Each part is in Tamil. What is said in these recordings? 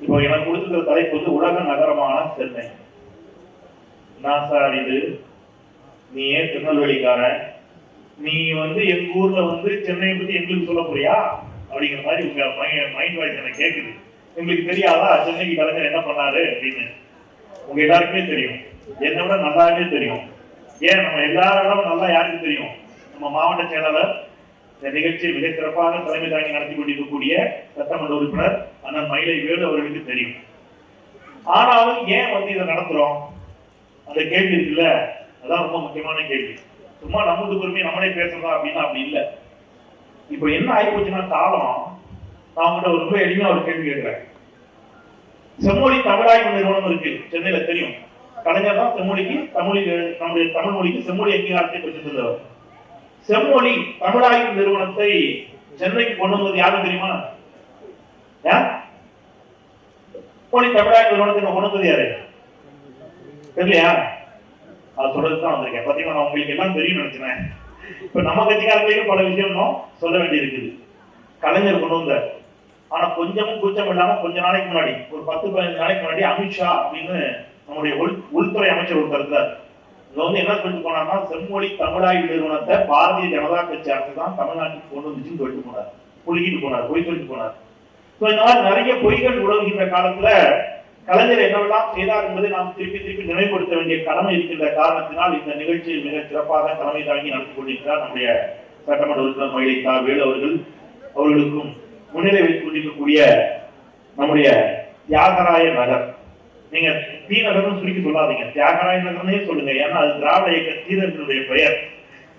இப்போ எனக்கு கொடுத்துருக்கிற தலைப்பு வந்து உலக நகரமான சென்னை. நான் சார் இது. நீ ஏன் திருநெல்வேலிக்காரன். நீ வந்து எங்க ஊர்ல வந்து சென்னையை பத்தி எங்களுக்கு சொல்ல போறியா? அப்படிங்கிற மாதிரி உங்க மைண்ட் வாய்ஸ் எனக்கு கேட்குது உங்களுக்கு தெரியாதா? சென்னைக்கு கலைஞர் என்ன பண்ணாரு அப்படின்னு. உங்க எல்லாருக்குமே தெரியும். என்னை விட நல்லாவே தெரியும். ஏன்? நம்ம எல்லாரோட நல்லா யாருக்கு தெரியும்? நம்ம மாவட்ட செயலாளர் இந்த நிகழ்ச்சியை மிக சிறப்பாக தலைமை தாங்கி நடத்தி கொண்டிருக்கக்கூடிய சட்டமன்ற உறுப்பினர் அண்ணன் மயிலை வேலு அவர்களுக்கு தெரியும். ஆனாலும் ஏன் வந்து இதை நடத்துறோம்? அந்த கேள்வி இருக்குல்ல? அதான் ரொம்ப முக்கியமான கேள்வி. சும்மா நமக்கு பொறுமை நம்மளே பேசுறதா அப்படின்னா அப்படி இல்லை. இப்போ என்ன ஆகி போச்சுன்னா காலம் நான் உங்கள்கிட்ட ஒரு ரொம்ப எளிமையா ஒரு கேள்வி கேட்கிறேன். செம்மொழி தமிழாய்வு நிறுவனம் இருக்கு. சென்னையில தெரியும். கலைஞர் தான் செம்மொழிக்கு தமிழ் நம்முடைய தமிழ் மொழிக்கு செம்மொழி அங்கீகாரத்தை பெற்று தந்தவர் செம்மொழி தமிழாய்வு நிறுவனத்தை சென்னைக்கு கொண்டு வந்தது யாரும் தெரியுமா? செம்மொழி தமிழாய்வு நிறுவனத்தை கொண்டு வந்தது யாரு? தெரியலையா? அது சொல்றதுதான் வந்திருக்கேன். பாத்தீங்கன்னா நான் உங்களுக்கு எல்லாம் தெரியும் நினைச்சேன் இப்ப நம்ம கட்சிக்காரர்களையும் பல விஷயம் சொல்ல வேண்டி இருக்குது கலைஞர் கொண்டு வந்தார். ஆனா கொஞ்சமும் கூச்சம் இல்லாம கொஞ்ச நாளைக்கு முன்னாடி ஒரு பத்து பதினஞ்சு நாளைக்கு முன்னாடி அமித்ஷா அப்படின்னு நம்முடைய உள் உள்துறை அமைச்சர் ஒருத்தர் இருந்தார். இங்க வந்து என்ன சொல்லிட்டு போனார்னா செம்மொழி தமிழாய்வு நிறுவனத்தை பாரதிய ஜனதா கட்சி அரசு தான் தமிழ்நாட்டுக்கு கொண்டு வந்துச்சுன்னு சொல்லிட்டு போனார். புழுகிட்டு போனார் பொய் சொல்லிட்டு போனார். ஸோ இந்த மாதிரி நிறைய பொய்கள் உலவுகின்ற காலத்துல கலைஞர் என்னவெல்லாம் செய்தார் என்பதை நாம் திருப்பி திருப்பி நினைவுபடுத்த வேண்டிய கடமை இருக்கின்ற காரணத்தினால் இந்த நிகழ்ச்சியை மிக சிறப்பாக தலைமை தாங்கி நடத்தி கொண்டிருக்கிறார் நம்முடைய சட்டமன்ற உறுப்பினர் மயிலை தா வேலு அவர்கள். அவர்களுக்கும் முன்னிலை வைத்துக் கொண்டிருக்கக்கூடிய நம்முடைய தியாகராய நகர். நீங்க தீ நகர்னு சுருக்கி சொல்லாதீங்க. தியாகராய நகர்னே சொல்லுங்க. ஏன்னா அது திராவிட இயக்க தீரர்களுடைய பெயர்.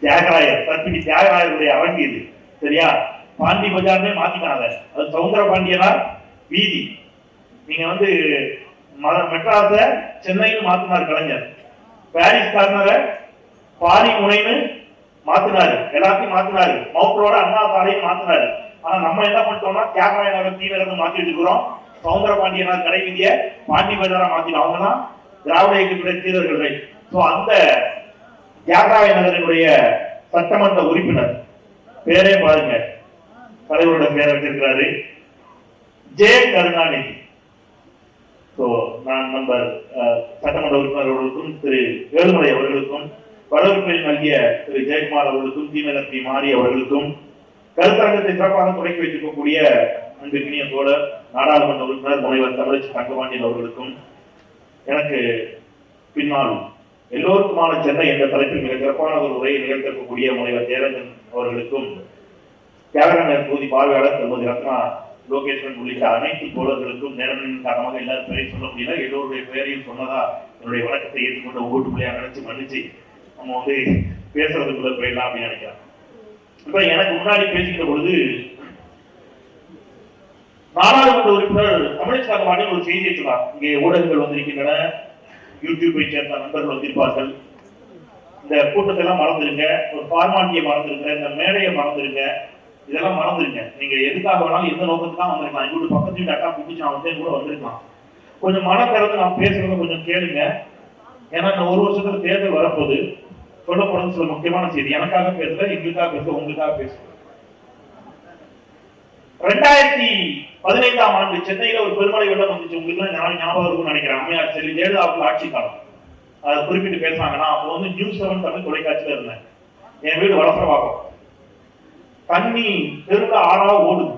தியாகராயர். தற்பிடி தியாகராயருடைய அரங்கு இது. சரியா? பாண்டி பஜார்னே மாத்திட்டாங்க. அது சவுந்தர பாண்டியனா? வீதி. நீங்க வந்து மெட்ராஸ சென்னைன்னு மாத்தினார் கலைஞர். பாரிஸ் கார்னரை பாரி முனைன்னு மாத்தினாரு. எல்லாத்தையும் மாத்தினாரு. மவுண்ட் ரோட அண்ணா சாலையும் மாத்தினாரு. ஆனா நம்ம என்ன பண்ணிட்டோம்னா தியாகராய நகர் தீ நகர்னு மாத்திட்டு இருக்கிறோம். சவுந்தர பாண்டியனா கடை வீதிய பாண்டி பஜாரா மாத்தினோம் அவங்க தான் திராவிட இயக்கத்துடைய தீரர்கள் அந்த தியாகராய நகரினுடைய சட்டமன்ற உறுப்பினர் பேரே பாருங்க தலைவரோட பேரை வச்சிருக்கிறாரு ஜே கருணாநிதி. ஸோ நான் நம்பர் சட்டமன்ற உறுப்பினர் அவர்களுக்கும் திரு வேலுமலை அவர்களுக்கும் வரவேற்பை நல்கிய திரு ஜெயக்குமார் அவர்களுக்கும் தீமலத்தி மாரி அவர்களுக்கும் கருத்தரங்கத்தை சிறப்பாக தொடங்கி வைத்திருக்கக்கூடிய அன்பிற்கினிய போல நாடாளுமன்ற உறுப்பினர் முனைவர் தமிழச்சி தங்கபாண்டியன் அவர்களுக்கும் எனக்கு பின்னால் எல்லோருக்குமான சென்னை என்ற தலைப்பில் மிக சிறப்பான ஒரு உரையை நிகழ்த்திருக்கக்கூடிய முனைவர் தேரஞ்சன் அவர்களுக்கும் தியாகநகர் தொகுதி பார்வையாளர் திருமதி ரத்னா லோகேஸ்வரன் உள்ளிட்ட அனைத்து தோழர்களுக்கும் நேரங்களின் காரணமாக எல்லாரும் பேரையும் சொல்ல முடியல எல்லோருடைய பெயரையும் சொன்னதா என்னுடைய வழக்கத்தை ஏற்றுக்கொண்ட ஓட்டு பிள்ளையாக நினைச்சு மன்னிச்சு நம்ம வந்து பேசுறதுக்குள்ள போயிடலாம் அப்படின்னு நினைக்கிறேன். இப்ப எனக்கு முன்னாடி பேசிக்கிற பொழுது நாடாளுமன்ற உறுப்பினர் தமிழிசை மாநில ஒரு செய்தியை சொன்னார். இங்கே ஊடகங்கள் வந்திருக்கின்றன. யூடியூப்பை சேர்ந்த நண்பர்கள் வந்திருப்பார்கள். இந்த கூட்டத்தை எல்லாம் மறந்துருங்க. ஒரு ஃபார்மாலிட்டியை மறந்துருங்க. இந்த மேடையை மறந்துருங்க. இதெல்லாம் மறந்துருங்க. நீங்க எதுக்காக வேணாலும் எந்த நோக்கத்துக்காக வந்திருக்கலாம். எங்களோட பக்கத்து வீட்டு அக்கா பிடிச்சி நான் வந்து கூட வந்திருக்கலாம். கொஞ்சம் மன திறந்து நான் பேசுறத கொஞ்சம் கேளுங்க. ஏன்னா இந்த ஒரு வருஷத்துல தேர்தல் வரப்போகுது. சொல்லப்படும் சில முக்கியமான செய்தி. எனக்காக பேசல எங்களுக்காக பேசுறேன் உங்களுக்காக பேசுறேன் ரெண்டாயிரத்தி பதினைந்தாம் ஆண்டு சென்னையில ஒரு பெருமழை வெள்ளம் வந்துச்சு. உங்களுக்கு எல்லாம் ஞாபகம் ஞாபகம் இருக்கும்னு நினைக்கிறேன். அம்மையார் செல்வி ஜெயலலிதாவுக்கு ஆட்சி காலம். அதை குறிப்பிட்டு பேசுனாங்கன்னா நான் அப்போ வந்து நியூஸ் செவன் தமிழ் தொலைக்காட்சியில இருந்தேன். என் வீடு வளசரவாகும் தண்ணி தெருவில் ஆறா ஓடுது.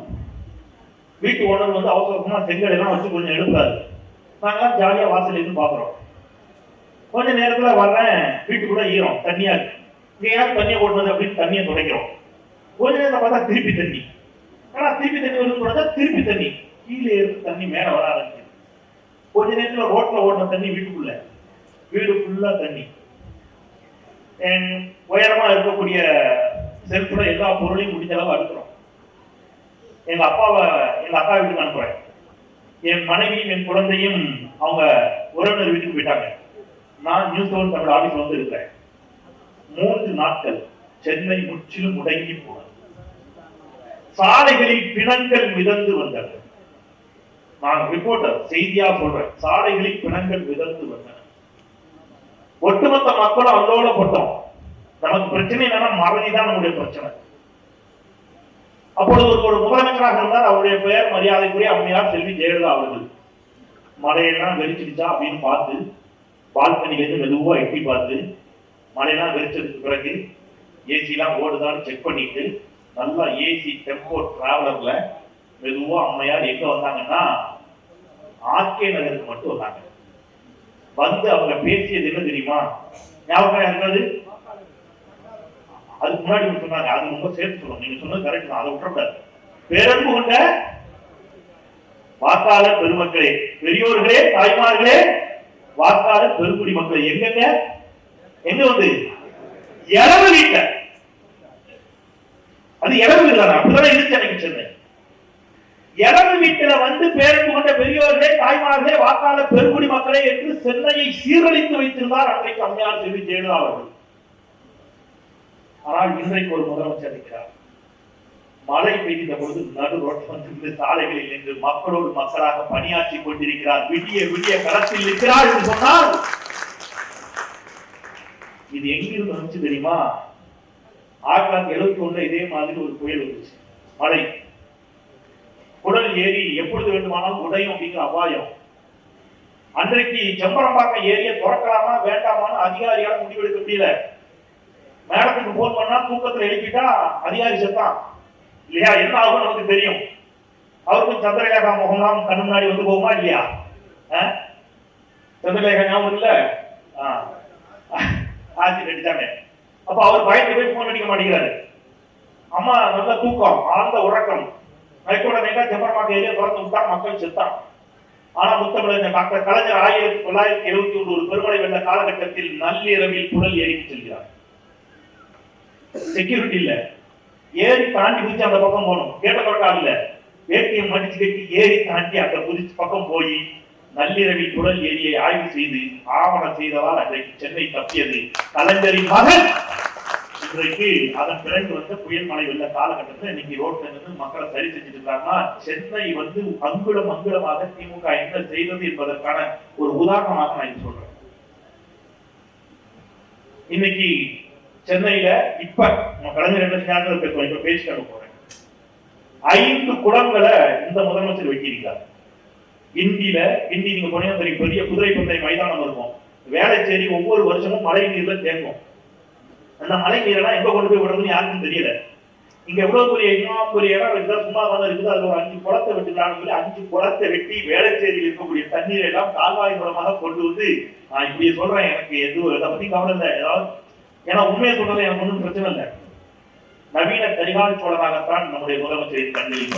வீட்டு ஓனர் வந்து அவசரமா செங்கல் எல்லாம் வச்சு கொஞ்சம் எழுப்பாரு. நாங்கெல்லாம் ஜாலியா வாசல் இருந்து பாக்குறோம். கொஞ்ச நேரத்துல வர்றேன். வீட்டுக்குள்ள ஈரம் தண்ணியா இருக்கு. இங்க ஏன் தண்ணியை ஓடுனது அப்படின்னு தண்ணியை துடைக்கிறோம். கொஞ்ச நேரம் பார்த்தா திருப்பி தண்ணி. ஆனா திருப்பி தண்ணி வருது பார்த்தா திருப்பி தண்ணி. கீழே இருந்து தண்ணி மேல வர ஆரம்பிச்சு கொஞ்ச நேரத்துல ரோட்ல ஓடுன தண்ணி வீட்டுக்குள்ள. வீடு ஃபுல்லா தண்ணி. உயரமா இருக்கக்கூடிய செல்ஃப்ல எல்லா பொருளையும் முடிஞ்ச அளவு அடுக்கிறோம் எங்க அப்பாவை எங்க அக்கா வீட்டுக்கு அனுப்புறேன். என் மனைவியும் என் குழந்தையும் அவங்க உறவினர் வீட்டுக்கு போயிட்டாங்க. நான் நியூஸ் செவன் தமிழ் ஆபீஸ் வந்து இருக்கிறேன். மூன்று நாட்கள் சென்னை முற்றிலும் முடங்கி போனது. சாலைகளில் பிணங்கள் மிதந்து வந்தன. நான் ரிப்போர்ட்டர் செய்தியா சொல்றேன். சாலைகளில் பிணங்கள் மிதந்து வந்தன. ஒட்டுமொத்த மக்களும் அதோட போட்டோம். நமக்கு பிரச்சனை என்னன்னா மறதி தான் நம்முடைய பிரச்சனை. அப்பொழுது ஒரு முதலமைச்சராக இருந்தார். அவருடைய பெயர் மரியாதைக்குரிய அம்மையார் செல்வி ஜெயலலிதா அவர்கள். மழையெல்லாம் வெறிச்சிடுச்சா அப்படின்னு பார்த்து பால்கனிலேருந்து மெதுவா எட்டி பார்த்து மழையெல்லாம் வெறிச்சதுக்கு பிறகு ஏசிலாம் ஓடுதான்னு செக் பண்ணிட்டு நல்லா ஏசி டெம்போ டிராவலர்ல மெதுவா அம்மையார் எங்க வந்தாங்கன்னா ஆர்கே நகருக்கு மட்டும் வந்தாங்க. வந்து அவங்க பேசியது என்ன தெரியுமா? ஞாபகம் இருந்தது அதுக்கு முன்னாடி சொன்னாங்க அது ரொம்ப சேர்த்து சொல்லணும் நீங்க சொன்னது கரெக்ட் தான் அதை விட்டுறக்கூடாது. பேரன்பு கொண்ட வாக்காளர் பெருமக்களே பெரியோர்களே தாய்மார்களே வாக்காளர் பெருங்குடி மக்கள் எங்கங்க? எங்க வந்து? இளவு வீட்டை அது இடம் வீடு அப்படிதான் இருந்துச்சு எனக்கு சென்னை இடம் வீட்டில வந்து பேரன்பு கொண்ட பெரியவர்களே தாய்மார்களே வாக்காளர் பெருங்குடி மக்களே என்று சென்னையை சீரழித்து வைத்திருந்தார் அன்றைக்கு அம்மையார் செல்வி ஜெயலலிதா அவர்கள். ஆனால் இன்றைக்கு ஒரு முதலமைச்சர் இருக்கிறார் மழை பெய்த பொழுது நடு ரோட்டிலிருந்து சாலைகளில் நின்று மக்களோடு மக்களாக பணியாற்றி கொண்டிருக்கிறார். விடிய விடிய களத்தில் இருக்கிறார் என்று சொன்னால் இது எங்கிருந்து வந்துச்சு தெரியுமா? ஆயிரத்தி தொள்ளாயிரத்தி எழுபத்தி ஒன்று இதே மாதிரி ஒரு புயல் வந்துச்சு மழை குடல் ஏரி எப்பொழுது வேண்டுமானாலும் உடையும் அப்படிங்கிற அபாயம் அன்றைக்கு செம்பரம்பாக்கம் ஏரியை திறக்கலாமா வேண்டாமான்னு அதிகாரியால் முடிவெடுக்க முடியல மேடத்துக்கு போன் பண்ணா தூக்கத்தில் எழுப்பிட்டா அதிகாரி செத்தான் இல்லையா என்ன ஆகும் நமக்கு தெரியும் அவருக்கும் சந்திரலேகா முகம்லாம் கண்ணு முன்னாடி வந்து போகுமா இல்லையா ஆ? சந்திரலேகா ஞாபகம் இல்ல ரெண்டு தானே அப்ப அவர் பயந்து போய் போன் அடிக்க மாட்டேங்கிறாரு. அம்மா நல்ல தூக்கம் ஆழ்ந்த உறக்கம். நைட்டோட நைட்டா செம்பரமாக்க ஏரியா திறந்து விட்டா மக்கள் செத்தான். ஆனா முத்தமிழர் டாக்டர் கலைஞர் ஆயிரத்தி தொள்ளாயிரத்தி எழுபத்தி ஒன்று ஒரு பெருமழை வெள்ள காலகட்டத்தில் நள்ளிரவில் புழல் ஏறிக்கு செல்கிறார். செக்யூரிட்டி இல்ல. ஏறி தாண்டி குதிச்சு அந்த பக்கம் போகணும். கேட்ட தொடக்கம் இல்ல. வேட்டியை மடிச்சு கட்டி ஏறி தாண்டி அந்த குதிச்சு பக்கம் போய் நள்ளிரவில் குடல் ஏரியை ஆய்வு செய்து ஆவணம் செய்ததால் அன்றைக்கு சென்னை தப்பியது கலைஞரின் மகன்! இன்றைக்கு அதன் பிறகு வந்து புயல் மழை வெள்ள காலகட்டத்தில் இன்னைக்கு ரோட்ல இருந்து மக்களை சரி செஞ்சுட்டு இருக்காங்கன்னா சென்னை வந்து அங்குலம் அங்குலமாக திமுக என்ன செய்தது என்பதற்கான ஒரு உதாரணமாக நான் இது சொல்றேன். இன்னைக்கு சென்னையில இப்ப கலைஞர் என்ன நேரத்தில் பேசுவோம் இப்ப பேசிட்டு போறேன். ஐந்து குளங்களை இந்த முதலமைச்சர் வெட்டியிருக்கார் கிண்டியில கிண்டி நீங்க போனீங்கன்னா தெரியும் பெரிய குதிரை பந்தய மைதானம் இருக்கும். வேலைச்சேரி ஒவ்வொரு வருஷமும் மழை நீர்ல தேங்கும். அந்த மழை நீரெல்லாம் எங்க கொண்டு போய் விடுறதுன்னு யாருக்கும் தெரியல. இங்க எவ்வளவு பெரிய இன்னும் பெரிய இடம் இருக்குதா சும்மா தானே இருக்குது அது ஒரு அஞ்சு குளத்தை வெட்டுறான்னு சொல்லி அஞ்சு குளத்தை வெட்டி வேலைச்சேரியில் இருக்கக்கூடிய தண்ணீரை எல்லாம் கால்வாய் மூலமாக கொண்டு வந்து நான் இப்படி சொல்றேன் எனக்கு எதுவும் இதை பத்தி கவலை இல்லை. ஏதாவது ஏன்னா உண்மையை சொல்றது எனக்கு ஒன்றும் பிரச்சனை இல்லை. நவீன கரிகால் சோழனாகத்தான் நம்முடைய முதலமைச்சரின் கண்ணில்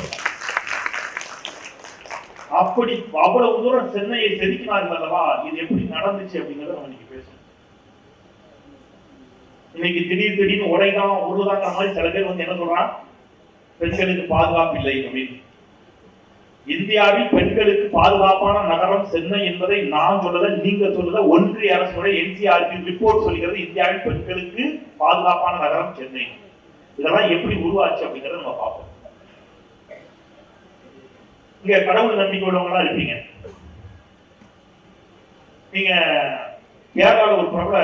அப்படி அவ்வளவு தூரம் சென்னையை செதுக்கினார்கள் அல்லவா? இது எப்படி நடந்துச்சு அப்படிங்கறத நம்ம இன்னைக்கு பேசணும் இன்னைக்கு திடீர் திடீர்னு உடைதான் உருதாங்கிற மாதிரி சில பேர் வந்து என்ன சொல்றான் பெண்களுக்கு பாதுகாப்பு இல்லை அப்படின்னு. இந்தியாவில் பெண்களுக்கு பாதுகாப்பான நகரம் சென்னை என்பதை நான் சொல்லல நீங்க சொல்லல ஒன்றிய அரசுடைய என்சிஆர்பி ரிப்போர்ட் சொல்கிறது இந்தியாவில் பெண்களுக்கு பாதுகாப்பான நகரம் சென்னை. இதெல்லாம் எப்படி உருவாச்சு அப்படிங்கறத நம்ம பார்ப்போம். இங்க கடவுள் நம்பிக்கை உள்ளவங்களா இருப்பீங்க. நீங்க கேரளால ஒரு பிரபல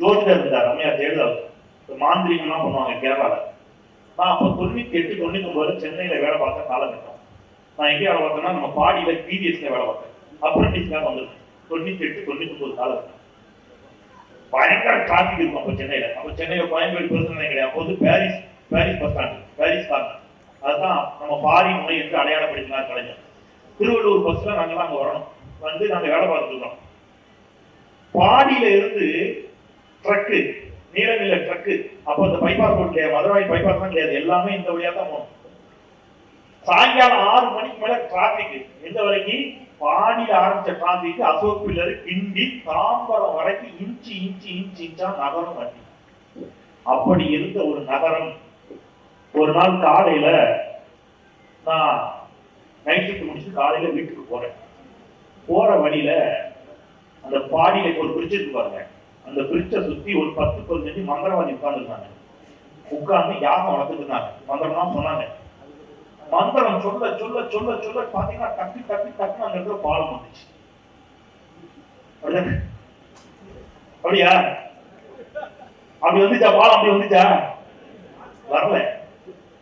ஜோதிடர் இருந்தார் ரம்யா ஜெயலலிதா. மாந்திரிகம்லாம் பண்ணுவாங்க கேரளால. நான் அப்போ தொண்ணூத்தி எட்டு தொண்ணூத்தி ஒன்பது சென்னையில வேலை பார்த்த காலகட்டம். நான் எங்கே வேலை பார்த்தேன்னா நம்ம பாடியில பிடிஎஸ்ல வேலை பார்த்தேன். அப்ரண்டிஸ்க்காக வந்திருக்கேன் தொண்ணூத்தி எட்டு தொண்ணூத்தி ஒன்பது காலகட்டம். பயங்கர டிராபிக் இருக்கும் அப்போ சென்னையில. அப்போ சென்னையில கோயம்பேடு பிரச்சனை கிடையாது அப்போ வந்து Parrys Parrys bus stand Parrys corner அதுதான் நம்ம பாரி முறை என்று அடையாளப்படுத்தினார் கலைஞர். திருவள்ளூர் பஸ்ல நாங்கெல்லாம் அங்க வரணும். வந்து நாங்க வேலை பார்த்துருக்கோம் பாடியில இருந்து ட்ரக்கு நீல நீல ட்ரக்கு அப்போ இந்த பைபாஸ் ரோடு கிடையாது. மதுரை பைபாஸ் தான் கிடையாது. எல்லாமே இந்த வழியா தான் போகணும். சாயங்காலம் ஆறு மணிக்கு மேல டிராபிக் எந்த வரைக்கும் பாடியில ஆரம்பிச்ச டிராபிக் அசோக் பில்லர் கிண்டி தாம்பரம் வரைக்கும் இன்ச்சு இன்ச்சு இன்ச்சு இன்ச்சா நகரம் வண்டி. அப்படி இருந்த ஒரு நகரம். ஒரு நாள் காலையில நான் நைட் ஷிஃப்ட் முடிச்சு காலையில வீட்டுக்கு போறேன். போற வழியில அந்த பாடியில ஒரு பிரிட்ஜ் இருக்கு பாருங்க. அந்த பிரிட்ஜை சுத்தி ஒரு பத்து பதினஞ்சு மந்திரவாதி உட்கார்ந்துருந்தாங்க உட்கார்ந்து யாகம் வளர்த்துருந்தாங்க இருந்தாங்க. மந்திரம்லாம் சொன்னாங்க. மந்திரம் சொல்ல சொல்ல சொல்ல சொல்ல பாத்தீங்கன்னா டக்கு டக்கு டக்குன்னு அந்த இடத்துல பாலம் வந்துச்சு. அப்படியா? அப்படி வந்துச்சா? பாலம் அப்படி வந்துச்சா? வரல.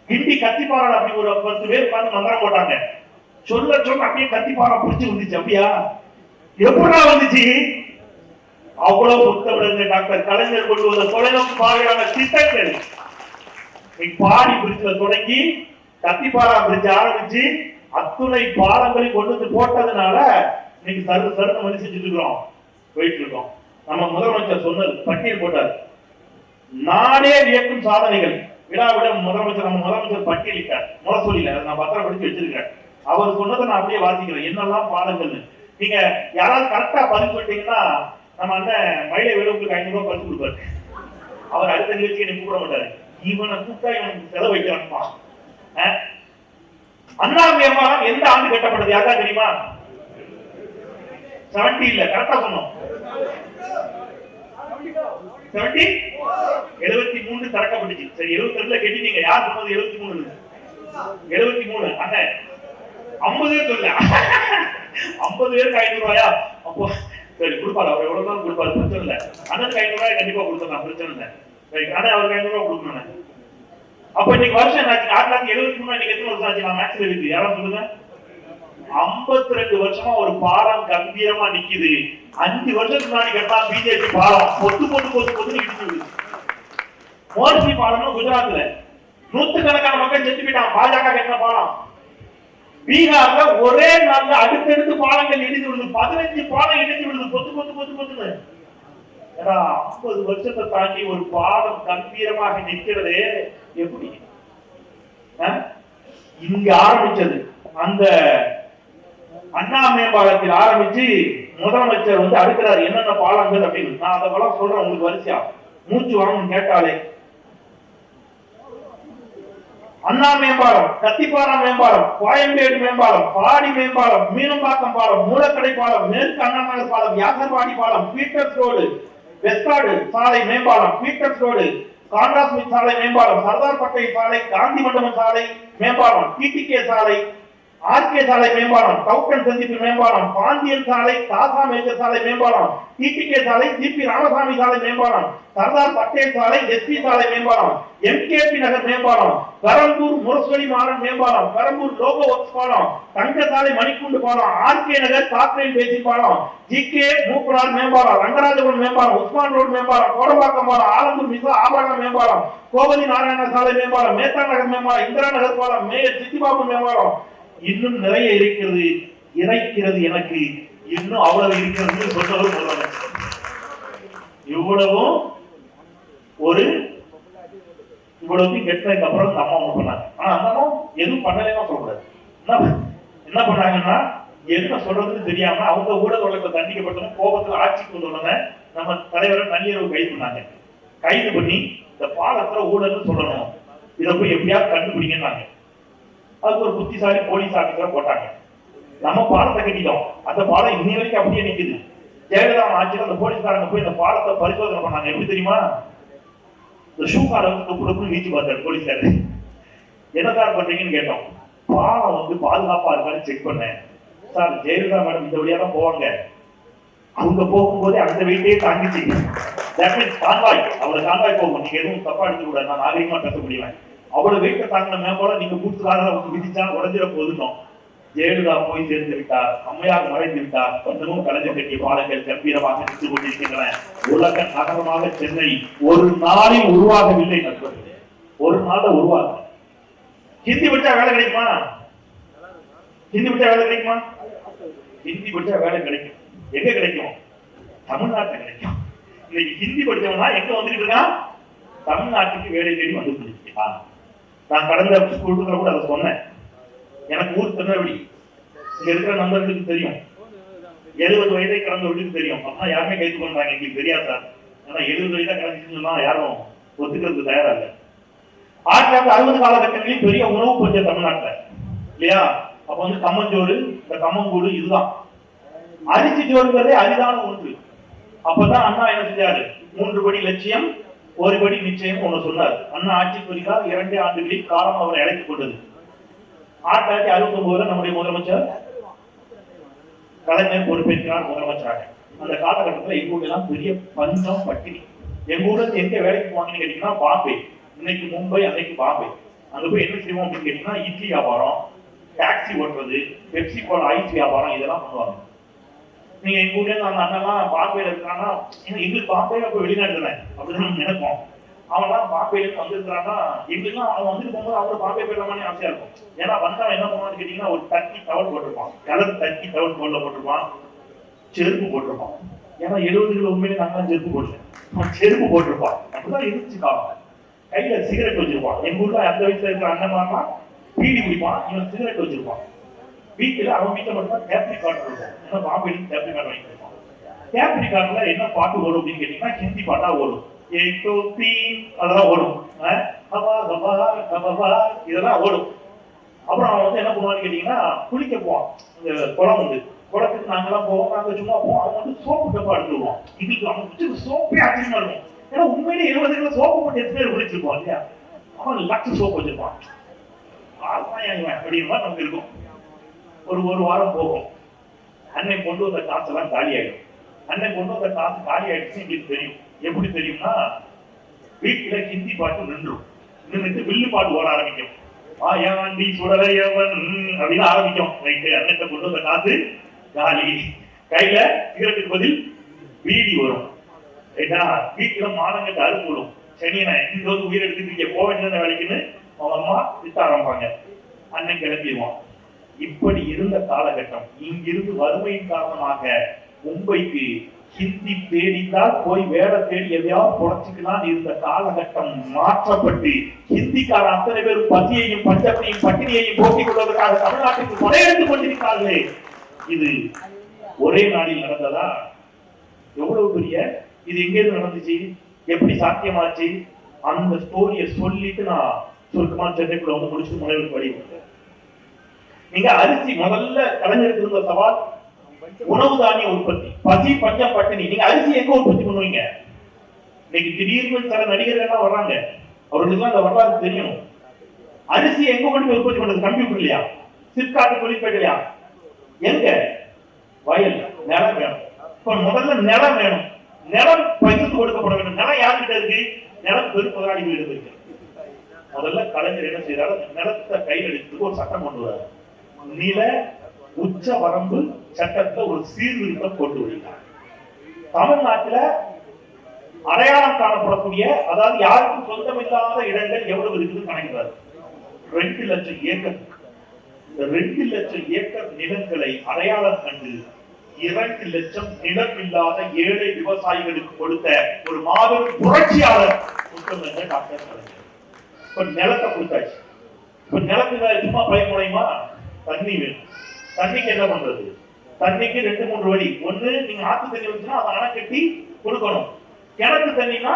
கிண்டி கத்திப்பாறை அப்படி ஒரு பத்து பேர் பார்த்து மந்திரம் போட்டாங்க. சொல்ல சொல்ல அப்படியே கத்திப்பாரா பிடிச்சி வந்துச்சு அப்படியா? எப்படா வந்துச்சு? அவ்வளவு புத்தமிழங்க டாக்டர் கலைஞர் கொண்டு வந்த தொலைநோக்கு பார்வையான திட்டங்கள் நீ பாடி பிரிட்ஜ்ல தொடங்கி கத்திப்பாரா பிரிட்ஜ் ஆரம்பிச்சு அத்துணை பாலங்களையும் கொண்டு வந்து போட்டதுனால இன்னைக்கு சரு சருன்னு மணி செஞ்சுட்டு இருக்கிறோம். போயிட்டு இருக்கோம். நம்ம முதலமைச்சர் சொன்னது பட்டியல் போட்டார். நாடே வியக்கும் சாதனைகள். விழாவிட முதலமைச்சர் நம்ம முதலமைச்சர் பட்டியலிட்டார். முரசொலியில அதை நான் பத்திரப்படுத்தி வச்சிருக்கேன் அவர் சொன்னதை நான் அப்படியே வாசிக்கிறேன். என்னெல்லாம் பாடங்கள்னு. நீங்க யாராவது கரெக்டா பதில் சொல்லிட்டீங்கன்னா நம்ம அண்ணன் மயிலை வேலுக்கு ஐநூறு ரூபாய் பரிசு கொடுப்பாரு. அவர் அடுத்த நிகழ்ச்சியை எனக்கு கூப்பிட மாட்டாரு. இவனை கூப்பிட்டா இவனுக்கு செலவு வைக்கிறான்ப்பா அஹ்? அம்மா எந்த ஆண்டு கட்டப்பட்டது? யாரா தெரியுமா? செவன்டி இல்ல கரெக்டா சொன்னோம். செவன்டி எழுபத்தி மூணு திறக்கப்பட்டுச்சு சரி எழுபத்தி ரெண்டுல கேட்டீங்க யார் சொன்னது எழுபத்தி மூணு எழுபத்தி மூணு. அண்ணன் ஐம்பது பேர் சொல்ல ஐம்பது பேருக்கு ஐநூறு ரூபாயா அப்போ சரி கொடுப்பாரு. அவர் எவ்வளவு தான் கொடுப்பாரு. பிரச்சனை இல்லை. அண்ணனுக்கு ஐநூறு ரூபாய் கண்டிப்பா கொடுத்துடலாம். பிரச்சனை இல்லை. சரி அண்ணன் அவருக்கு ஐநூறு ரூபாய் கொடுக்கணும் அப்ப இன்னைக்கு வருஷம் என்னாச்சு? ஆயிரத்தி எழுபத்தி மூணு? இன்னைக்கு எத்தனை வருஷம் ஆச்சு? நான் மேக்ஸ்ல இருக்கு யாரும் சொல்லுங்க. ஐம்பத்தி ரெண்டு வருஷமா ஒரு பாலம் கம்பீரமா நிக்குது. அஞ்சு வருஷத்துக்கு முன்னாடி கட்டினா பிஜேபி பாலம் பொத்து பொத்து பொத்து பொத்து இடிச்சு விடுது மோர்சி பாலம்னு குஜராத்ல. நூத்துக்கணக்கான மக்கள் செத்து போயிட்டான் பாஜக கட்டின பாலம் பீகார்ல ஒரே நாள்ல அடுத்தடுத்து பாலங்கள் இடிந்து விடுது. பதினஞ்சு பாலம் இடிந்து விடுது. பொத்து பொத்து பொத்து பொத்துன்னு. ஏன்னா ஐம்பது வருஷத்தை தாண்டி ஒரு பாலம் கம்பீரமாக நிற்கிறது எப்படி? அஹ்? இங்க ஆரம்பிச்சது. அந்த அண்ணா மேம்பாலத்தில் ஆரம்பிச்சு முதலமைச்சர் வந்து அடுக்கிறார் என்னென்ன பாலங்கள் அப்படின்னு. நான் அதை சொல்றேன் உங்களுக்கு வரிசையா? மூச்சு வாங்கணும் கேட்டாலே. அண்ணா மேம்பாலம் கத்திப்பாரா மேம்பாலம் கோயம்பேடு மேம்பாலம் பாடி மேம்பாலம் மீனம்பாக்கம் பாலம் மூலக்கடை பாலம் மேற்கு அண்ணாநகர் பாலம் யாசர்பாடி பாலம் பீட்டர்ஸ் ரோடு வெஸ்டாடு சாலை மேம்பாலம் பீட்டர்ஸ் ரோடு காண்டாஸ்மி சாலை மேம்பாலம் சர்தார் பட்டேல் சாலை காந்தி மண்டபம் சாலை மேம்பாலம் டிடிகே சாலை ஆர்கே சாலை மேம்பாலம் டவுக்கன் சந்திப்பு மேம்பாலம் பாண்டியன் சாலை தாசா மேஜர் சாலை மேம்பாலம் டிபிகே சாலை சிபி ராமசாமி சாலை மேம்பாலம் சர்தார் பட்டேல் சாலை எஸ்பி சாலை மேம்பாலம் எம்கேபி நகர் மேம்பாலம் பெரம்பூர் முரசொலி மாறன் மேம்பாலம் பெரம்பூர் லோகோ ஒர்க்ஸ் பாலம் தங்க சாலை மணிக்குண்டு பாலம் ஆர்கே நகர் காத்ரேன் பேசி பாலம் ஜிகே மூப்பனார் மேம்பாலம் ரங்கராஜபுரம் மேம்பாலம் உஸ்மான் ரோடு மேம்பாலம் கோடம்பாக்கம் பாலம் ஆலந்தூர் மிசா ஆபரணம் மேம்பாலம் கோபதி நாராயண சாலை மேம்பாலம் மேத்தா நகர் மேம்பாலம் இந்திரா நகர் பாலம் மேயர் சித்திபாபு மேம்பாலம் இன்னும் நிறைய இருக்கிறது இறைக்கிறது எனக்கு. இன்னும் அவ்வளவு இருக்கிறது சொன்னவர் முதலமைச்சர் இவ்வளவும் ஒரு இவ்வளவு கெட்டதுக்கு அப்புறம் இந்த அம்மா பண்ணாங்க ஆனா அந்த அம்மா எதுவும் பண்ணலைன்னா சொல்லக்கூடாது. என்ன என்ன பண்ணாங்கன்னா என்ன சொல்றதுன்னு தெரியாம அவங்க ஊடக வழக்கில் தண்டிக்கப்பட்டவங்க கோபத்துல ஆட்சிக்கு வந்தவுடனே நம்ம தலைவரை நள்ளிரவு கைது பண்ணாங்க. கைது பண்ணி இந்த பாலத்துல ஊழல்னு சொல்லணும். இதை போய் எப்படியாவது கண்டுபிடிங்கன்னாங்க. அதுக்கு ஒரு புத்திசாலி போலீஸ் ஆபீசரை போட்டாங்க நம்ம பாலத்தை கட்டிட்டோம் அந்த பாலம் இன்னி வரைக்கும் அப்படியே நிக்குது ஜெயலலிதா ஆட்சியில் அந்த போலீஸ்காரங்க போய் இந்த பாலத்தை பரிசோதனை பண்ணாங்க எப்படி தெரியுமா இந்த ஷூ காரை வந்து வீச்சு நீச்சு பார்த்தாரு போலீஸ்காரர் என்ன சார் பண்றீங்கன்னு கேட்டோம் பாலம் வந்து பாதுகாப்பா இருக்கான்னு செக் பண்ணேன் சார் ஜெயலலிதா மேடம் இந்த வழியா தான் போவாங்க அவங்க போகும்போதே அந்த வீட்டையே தாங்கிச்சு தட் மீன்ஸ் கான்வாய் அவளை கான்வாய் போகும் நீங்க எதுவும் தப்பா அடிச்சு கூட நான் நாகரிகமா பேச முடியல அவ்வளவு வெயிட்ட தாங்கின மேம்போட நீங்க கூட்டுக்காக அவங்க விதிச்சா உடஞ்சிட போதுனோம் ஜெயலலிதா போய் சேர்ந்து விட்டார் அம்மையார் மறைந்து விட்டார் கொஞ்சமும் கலைஞர் கட்டிய பாடங்கள் கம்பீரமாக நின்று கொண்டிருக்கின்றன. உலக நகரமாக சென்னை ஒரு நாளில் உருவாகவில்லை நண்பர்களே. ஒரு நாள உருவாக ஹிந்தி படிச்சா வேலை கிடைக்குமா? ஹிந்தி படிச்சா வேலை கிடைக்குமா? ஹிந்தி படிச்சா வேலை கிடைக்கும். எங்க கிடைக்கும்? தமிழ்நாட்டுல கிடைக்கும். இன்னைக்கு ஹிந்தி படித்தவனா எங்க வந்துட்டு இருக்கான்? தமிழ்நாட்டுக்கு வேலை தேடி வந்து கொண்டிருக்கிறான் நான் கடந்த ஸ்கூலுக்குள்ள கூட அதை சொன்னேன். எனக்கு ஊர் திருநெல்வேலி. இங்க இருக்கிற நண்பர்களுக்கு தெரியும். எழுபது வயதை கடந்தவர்களுக்கு தெரியும். அப்பா யாருமே கைது பண்றாங்க எங்களுக்கு தெரியாது சார். ஆனா எழுபது வயதா கடந்துச்சுன்னு யாரும் ஒத்துக்கிறதுக்கு தயாரா இல்லை. ஆயிரத்தி தொள்ளாயிரத்தி அறுபது காலகட்டங்களில் பெரிய உணவு போச்சு தமிழ்நாட்டில். இல்லையா? அப்ப வந்து கம்மஞ்சோறு இந்த கம்மங்கூடு இதுதான். அரிசி ஜோறுங்கிறதே அரிதான ஒன்று. அப்பதான் அண்ணா என்ன செஞ்சாரு? மூன்று படி லட்சியம் ஒரு படி நிச்சயம் ஒன்று சொன்னார். அண்ணா ஆட்சி புரிந்தால் இரண்டே ஆண்டுகளில் காலம் அவரை அழைத்துக் கொண்டது. ஆயிரத்தி தொள்ளாயிரத்தி அறுபத்தி ஒன்பதுல நம்முடைய முதலமைச்சர் கலைஞர் பொறுப்பேற்கிறார் முதலமைச்சராக. அந்த காலகட்டத்துல எங்க பெரிய பஞ்சம் பட்டினி. எங்க ஊர்ல எங்க வேலைக்கு போனீங்கன்னு கேட்டீங்கன்னா பாம்பே. இன்னைக்கு மும்பை அன்னைக்கு பாம்பே. அங்க போய் என்ன செய்வோம் அப்படின்னு கேட்டீங்கன்னா இட்லி வியாபாரம் டாக்ஸி ஓட்டுறது பெப்சி போல ஐஸ் வியாபாரம் இதெல்லாம் பண்ணுவாங்க. நீங்க எங்க ஊர்ல அந்த அண்ணன்லாம் பாம்பேல இருக்காங்கன்னா ஏன்னா எங்களுக்கு பாம்பேல போய் வெளிநாடு தானே அப்படின்னு நினைப்போம். அவன்லாம் பாம்பேல இருந்து வந்திருக்கான்னா அவன் வந்துட்டு போகும்போது அவரு பாம்பே போயிடலாமே ஆசையா இருக்கும். ஏன்னா வந்தா என்ன பண்ணுவான்னு கேட்டீங்கன்னா ஒரு தண்ணி டவல் போட்டிருப்பான். கலர் டர்க்கி டவல் போல போட்டிருப்பான். செருப்பு போட்டிருப்பான். ஏன்னா எழுபதுல உண்மையிலே நாங்களாம் செருப்பு போட்டேன். அவன் செருப்பு போட்டிருப்பான். அப்படிதான் இருந்துச்சு காலம். கையில சிகரெட் வச்சிருப்பான். எங்க ஊர்ல அந்த வயசுல இருக்கிற அண்ணன் மாமா பீடி குடிப்பான். இவன் சிகரெட் வச்சிருப்பான். வீட்டில் அவன் வீட்டுல மட்டும் டேப் ரெக்கார்ட் இருக்கும். ஏன்னா பாம்பேல டேப் ரெக்கார்ட் வாங்கி கொடுப்பான் டேப் ரெக்கார்ட்ல என்ன பாட்டு ஓடும் அப்படின்னு கேட்டீங்கன்னா ஹிந்தி பாட்டா ஓடும். ஏக் தோ அதெல்லாம் ஓடும். அஹ் கபா ஹவா இதெல்லாம் ஓடும். அப்புறம் அவன் வந்து என்ன பண்ணுவான்னு கேட்டீங்கன்னா குளிக்க போவான். இந்த குளம் வந்து. குளத்துக்கு நாங்கெல்லாம் போவோம். நாங்க சும்மா போவோம். அவன் வந்து சோப்பு டப்பா எடுத்துருவோம் இதுக்கு அவன் வச்சு சோப்பே அதிகமா இருக்கும். ஏன்னா உண்மையிலே இருபது கிலோ சோப்பு போட்டு எத்தனை பேர் குளிச்சிருப்பான் இல்லையா? அவன் லட்சம் சோப்பு வச்சிருப்பான். ஆத்மா அப்படிங்கிற மாதிரி நமக்கு இருக்கும். ஒரு ஒரு வாரம் போகும். அன்னை கொண்டு வந்த காசெல்லாம் காலி ஆயிடும். அன்னை கொண்டு வந்த காசு காலி ஆயிடுச்சு எங்களுக்கு தெரியும். எப்படி தெரியும்னா வீட்டுல ஹிந்தி பாட்டு நின்றும். நின்றுட்டு வில்லு பாட்டு ஓட ஆரம்பிக்கும். ஆயாண்டி சுடலையவன் அப்படின்னு ஆரம்பிக்கும். ரைட்டு அன்னைட்ட கொண்டு வந்த காசு காலி. கையில சிகரெட்டுக்கு பதில் பீடி வரும். ரைட்டா வீட்டுல மானங்கிட்ட அறுப்பு விடும் நான் இந்த வந்து உயிர் எடுத்துட்டு இங்க போக வேண்டிய வேலைக்குன்னு? அவங்க அம்மா திட்ட ஆரம்பிப்பாங்க. அண்ணன் கிளம்பிடுவான் இப்படி இருந்த காலகட்டம் இங்கிருந்து வறுமையின் காரணமாக மும்பைக்கு ஹிந்தி தேடித்தான் போய் வேலை தேடி எதையாவது புழைச்சிக்கலாம் இருந்த காலகட்டம் மாற்றப்பட்டு ஹிந்திக்கார அத்தனை பேரும் பசியையும் பஞ்சத்தையும் பட்டினியையும் போக்கிக் கொள்வதற்காக தமிழ்நாட்டுக்கு கொடையெடுத்துக் கொண்டிருக்கிறார்களே. இது ஒரே நாளில் நடந்ததா? எவ்வளவு பெரிய? இது எங்க நடந்துச்சு? எப்படி சாத்தியமாச்சு? அந்த ஸ்டோரியை சொல்லிட்டு நான் சுருக்கமான சென்னைக்குள்ள வந்து முடிச்சுட்டு முனைவர் வழி நீங்க அரிசி முதல்ல கலைஞருக்கு இருந்த சவால் உணவு தானிய உற்பத்தி. பசி பஞ்ச பட்டினி. நீங்க அரிசி எங்க உற்பத்தி பண்ணுவீங்க? இன்னைக்கு திடீர்னு சில நடிகர்கள் எல்லாம் வர்றாங்க. அவர்களுக்கு அந்த வரலாறு தெரியும். அரிசி எங்க கொண்டு போய் உற்பத்தி பண்றது கம்ப்யூட்டர் இல்லையா சிப்காட்டு இல்லையா எங்க? வயல். நிலம் வேணும். இப்ப முதல்ல நிலம் வேணும். நிலம் பகிர்ந்து கொடுக்கப்பட வேண்டும். நிலம் யாருக்கிட்ட இருக்கு? நிலம் பெரு முதலாளிகளிடம் இருக்கு. முதல்ல கலைஞர் என்ன செய்யறாரு நிலத்தை கையில் எடுத்து ஒரு சட்டம் கொண்டு வர்றாரு. நில உச்ச வரம்பு சட்டத்தை ஒரு சீர்திருத்தம் கொண்டு வருகிறார் தமிழ்நாட்டுல அடையாளம் காணப்படக்கூடிய அதாவது யாருக்கும் சொந்தமில்லாத இடங்கள் எவ்வளவு இருக்குதுன்னு கணக்கிறார் ரெண்டு லட்சம் ஏக்கர். இந்த ரெண்டு லட்சம் ஏக்கர் நிலங்களை அடையாளம் கண்டு இரண்டு லட்சம் நிலம் இல்லாத ஏழை விவசாயிகளுக்கு கொடுத்த ஒரு மாபெரும் புரட்சியாளர் முத்தமிழர் டாக்டர் கலைஞர். இப்ப நிலத்தை கொடுத்தாச்சு. இப்ப நிலத்துல சும்மா பயன் முடியுமா? தண்ணி வேணும். தண்ணிக்கு என்ன பண்றது? தண்ணிக்கு ரெண்டு மூன்று வழி. ஒண்ணு நீங்க ஆத்து தண்ணி வந்துச்சுன்னா அதை அணை கட்டி கொடுக்கணும். கிணத்து தண்ணினா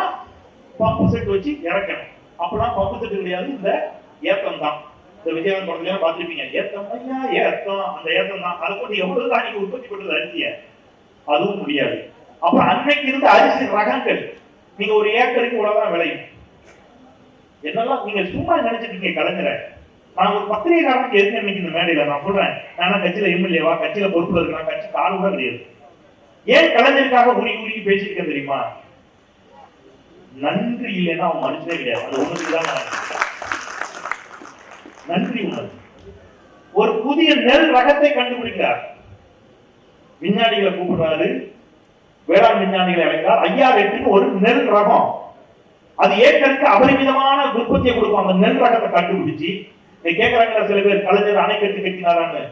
பம்பு செட் வச்சு இறக்கணும். அப்பெல்லாம் பம்பு செட் கிடையாது. இந்த ஏத்தம் தான். இந்த விஜயகாந்த் படத்துல பார்த்துருப்பீங்க. ஏத்தம் ஐயா ஏத்தம். அந்த ஏத்தம் தான். அதை கொண்டு எவ்வளவு தான் நீங்க உற்பத்தி பண்றது அரிசிய? அதுவும் முடியாது. அப்ப அன்னைக்கு இருந்த அரிசி ரகங்கள் நீங்க ஒரு ஏக்கருக்கு உலகம் விளையும்? என்னெல்லாம் நீங்க சும்மா நினைச்சிருக்கீங்க கலைஞரை. நான் ஒரு பத்திரிகைக்காரனுக்கு எதுக்கு இன்னைக்கு இந்த மேடையில? நான் சொல்றேன். நான் கட்சியில எம்எல்ஏவா கட்சியில பொறுப்புல இருக்கிறேன் கட்சி கால் கூட கிடையாது. ஏன் கலைஞருக்காக உருகி உருகி பேசிருக்க தெரியுமா? நன்றி இல்லைன்னா அவன் மனுஷனே கிடையாது. அது ஒண்ணுக்கு தான் நன்றி உணர்வு ஒரு புதிய நெல் ரகத்தை கண்டுபிடிக்கிறார். விஞ்ஞானிகளை கூப்பிடுறாரு. வேளாண் விஞ்ஞானிகளை அழைக்கிறார். ஐயா வெற்றிக்கு ஒரு நெல் ரகம். அது ஏக்கருக்கு அபரிமிதமான உற்பத்தியை கொடுக்கும். அந்த நெல் ரகத்தை கண்டுபிடிச்சு கேட்கிறாங்களா சில பேர் கலைஞர் அணைக்கட்டு கட்டினாரான்னு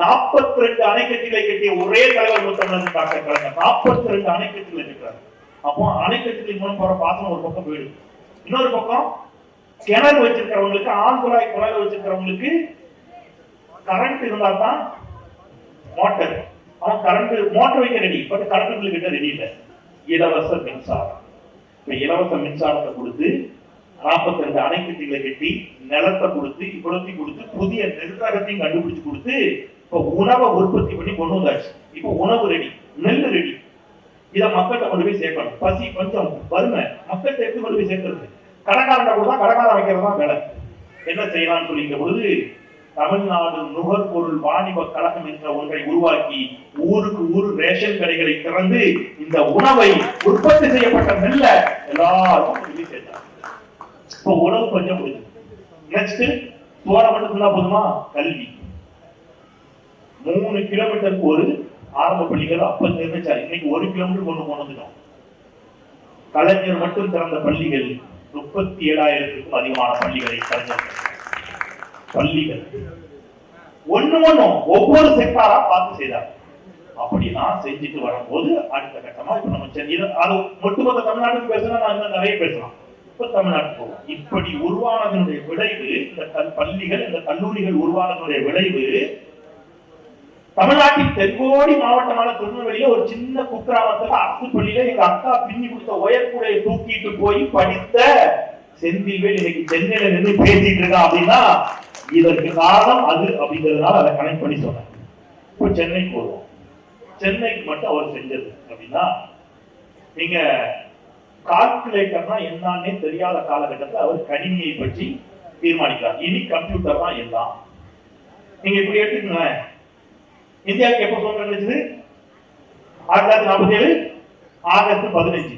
நாற்பத்தி ரெண்டு அணைக்கட்டுகளை கட்டிய ஒரே தலைவர் முத்தமிழன் டாக்டர் கலைஞர். நாற்பத்தி ரெண்டு அணைக்கட்டுகளை கட்டுறாரு. அப்போ அணைக்கட்டுகளின் மூலம் போற பாசனம் ஒரு பக்கம் போயிடும். இன்னொரு பக்கம் கிணறு வச்சிருக்கிறவங்களுக்கு ஆண் குழாய் குழாய் வச்சிருக்கிறவங்களுக்கு கரண்ட் இருந்தா தான் மோட்டர் அவன் கரண்ட் மோட்டர் வைக்க ரெடி பட் கரண்ட் கிட்ட ரெடி இல்லை. இலவச மின்சாரம். இப்ப இலவச மின்சாரத்தை கொடுத்து நாற்பத்தி ரெண்டு அணைக்கட்டுகளை கட்டி நிலத்தை கொடுத்து இவ்வளத்தையும் கொடுத்து புதிய நிர்வாகத்தையும் கண்டுபிடிச்சு கொடுத்து இப்ப உணவை உற்பத்தி பண்ணி கொண்டு வந்தாச்சு. இப்ப உணவு ரெடி நெல் ரெடி. இதை மக்கள்கிட்ட கொண்டு போய் சேர்க்கணும். பசி பஞ்சம் வறுமை மக்கள்கிட்ட எப்படி கொண்டு போய் சேர்க்கறது? கடைக்காரன் கூட கடைக்காரன் வைக்கிறது தான் வேலை. என்ன செய்யலாம்னு சொல்லிக்கிற பொழுது தமிழ்நாடு நுகர்பொருள் வாணிப கழகம் என்ற ஒன்றை உருவாக்கி ஊருக்கு ஊர் ரேஷன் கடைகளை திறந்து இந்த உணவை உற்பத்தி செய்யப்பட்ட நெல்ல எல்லாருக்கும் சேர்த்தார் இப்போ உணவு கொஞ்சம் முடிஞ்சு நெக்ஸ்ட் சோழ மட்டும் இருந்தா போதுமா? கல்வி. மூணு கிலோமீட்டருக்கு ஒரு ஆரம்ப பள்ளிகள் அப்ப நிர்ணயிச்சாரு. இன்னைக்கு ஒரு கிலோமீட்டர் கொண்டு கொண்டு கலைஞர் மட்டும் திறந்த பள்ளிகள் முப்பத்தி ஏழாயிரத்துக்கும் அதிகமான பள்ளிகளை கலைஞர் பள்ளிகள். ஒண்ணு ஒண்ணும் ஒவ்வொரு செக்டாரா பார்த்து செய்தார். அப்படிலாம் செஞ்சுட்டு வரும்போது அடுத்த கட்டமா இப்ப நம்ம சென்னை அது ஒட்டுமொத்த தமிழ்நாட்டுக்கு பேசினா நான் இன்னும் நிறைய பேசலாம். இப்ப இப்படி உருவானதனுடைய விளைவு இந்த கல்- பள்ளிகள் இந்த கல்லூரிகள் உருவானதனுடைய விளைவு தமிழ்நாட்டின் தென்கோடி மாவட்டமான திருநெல்வேலியில ஒரு சின்ன குக்கிராமத்துல அரசு பள்ளியில எங்க அக்கா பின்னி கொடுத்த உயர்குடையை தூக்கிட்டு போய் படித்த செந்தில்வேல் இன்னைக்கு சென்னையில நின்று பேசிட்டு இருக்கா அப்படின்னா இதற்கு காரணம் அது அப்படிங்கிறதுனால அதை கனெக்ட் பண்ணி சொன்னேன் இப்போ சென்னைக்கு வருவோம் சென்னைக்கு மட்டும் அவர் செஞ்சது அப்படின்னா நீங்க கால்குலேட்டர்னா என்னன்னே தெரியாத காலகட்டத்தில் அவர் கணினியை பற்றி தீர்மானிக்கிறார். இனி கம்ப்யூட்டர் தான் எல்லாம் நீங்க இப்படி எடுத்துக்கோங்க இந்தியாவுக்கு எப்ப சுதந்திரம் கிடைச்சது ஆயிரத்தி தொள்ளாயிரத்தி நாற்பத்தி ஏழு ஆகஸ்ட் பதினஞ்சு.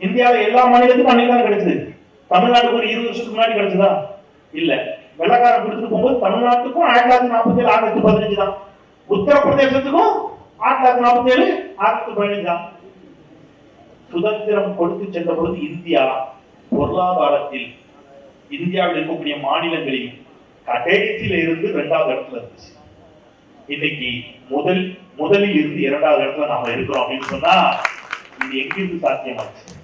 இந்தியாவில் எல்லா மாநிலத்துக்கும் அன்னைக்கு தான் கிடைச்சது. தமிழ்நாட்டுக்கு ஒரு இருபது வருஷத்துக்கு முன்னாடி கிடைச்சதா? இல்ல. வெள்ளக்காரன் கொடுத்துட்டு போகும்போது தமிழ்நாட்டுக்கும் ஆயிரத்தி தொள்ளாயிரத்தி நாற்பத்தி ஏழு ஆகஸ்ட் பதினஞ்சு தான் உத்தரப்பிரதேசத்துக்கும் ஆயிரத்தி தொள்ளாயிரத்தி நாற்பத்தி ஏழு ஆகஸ்ட் பதினஞ்சு தான் சுதந்திரம் கொடுத்து சென்ற பொழுது இந்தியா பொருளாதாரத்தில் இந்தியாவில் இருக்கக்கூடிய மாநிலங்களில் கடைசியில இருந்து இரண்டாவது இடத்துல இருந்துச்சு. இன்னைக்கு முதல் முதலில் இருந்து இரண்டாவது இடத்துல நாம இருக்கிறோம் அப்படின்னு சொன்னா இது எங்கிருந்து சாத்தியமாச்சு?